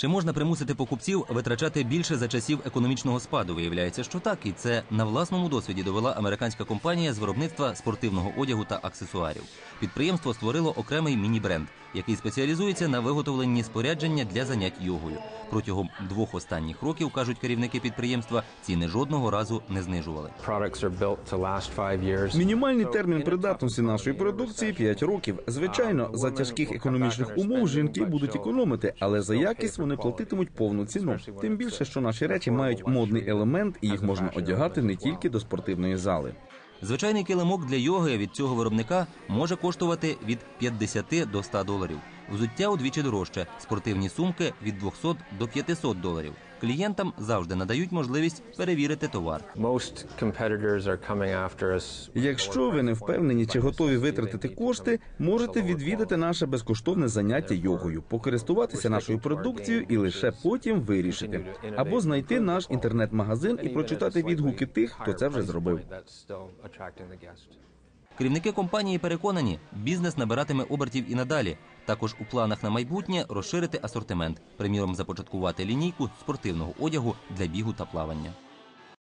Чи можна примусити покупців витрачати більше за часів економічного спаду? Виявляється, що так, і це на власному досвіді довела американська компанія з виробництва спортивного одягу та аксесуарів. Підприємство створило окремий міні-бренд, який спеціалізується на виготовленні спорядження для занять йогою. Протягом двох останніх років кажуть керівники підприємства, ціни жодного разу не знижували. Мінімальний термін придатності нашої продукції 5 років. Звичайно, за тяжких економічних умов жінки будуть економити, але за якість вони платитимуть повну ціну. Тим більше, що наші речі мають модний елемент, і їх можна одягати не тільки до спортивної зали. Звичайний килимок для йоги від цього виробника може коштувати від 50 до 100 доларів. Взуття удвічі дорожче, спортивні сумки від 200 до 500 доларів. Клієнтам завжди надають можливість перевірити товар. Якщо ви не впевнені, чи готові витратити кошти, можете відвідати наше безкоштовне заняття йогою, покористуватися нашою продукцією і лише потім вирішити, або знайти наш інтернет-магазин і прочитати відгуки тих, хто це вже зробив. Керівники компанії переконані, бізнес набиратиме обертів і надалі. Також у планах на майбутнє розширити асортимент, приміром започаткувати лінійку спортивного одягу для бігу та плавання.